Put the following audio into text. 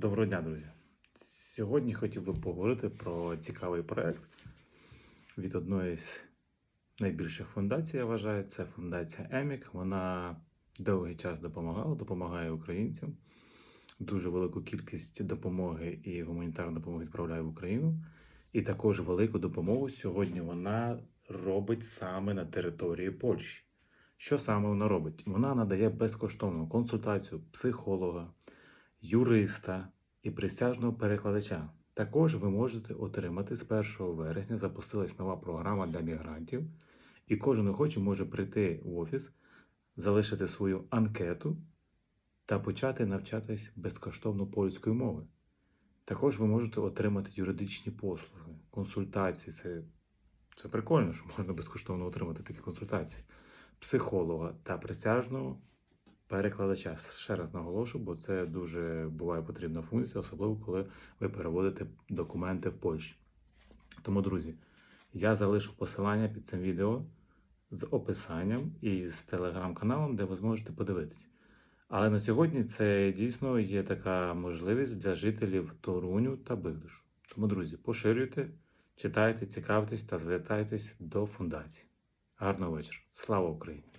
Доброго дня, друзі. Сьогодні хотів би поговорити про цікавий проект від одної з найбільших фундацій, я вважаю, це фундація Емік. Вона довгий час допомагала, допомагає українцям. Дуже велику кількість допомоги і гуманітарної допомоги відправляє в Україну. І також велику допомогу сьогодні вона робить саме на території Польщі. Що саме вона робить? Вона надає безкоштовну консультацію психолога, юриста і присяжного перекладача. Також ви можете отримати з 1 вересня запустилась нова програма для мігрантів, і кожен охочий може прийти в офіс, залишити свою анкету та почати навчатись безкоштовно польської мови. Також ви можете отримати юридичні послуги, консультації. Це, це прикольно, що можна безкоштовно отримати такі консультації, психолога та присяжного перекладача. Ще раз наголошую, бо це дуже буває потрібна функція, особливо коли ви переводите документи в Польщі. Тому, друзі, я залишу посилання під цим відео з описанням і з телеграм-каналом, де ви зможете подивитися. Але на сьогодні це дійсно є така можливість для жителів Торуню та Бигдушу. Тому, друзі, поширюйте, читайте, цікавтесь та звертайтесь до фундації. Гарного вечора. Слава Україні!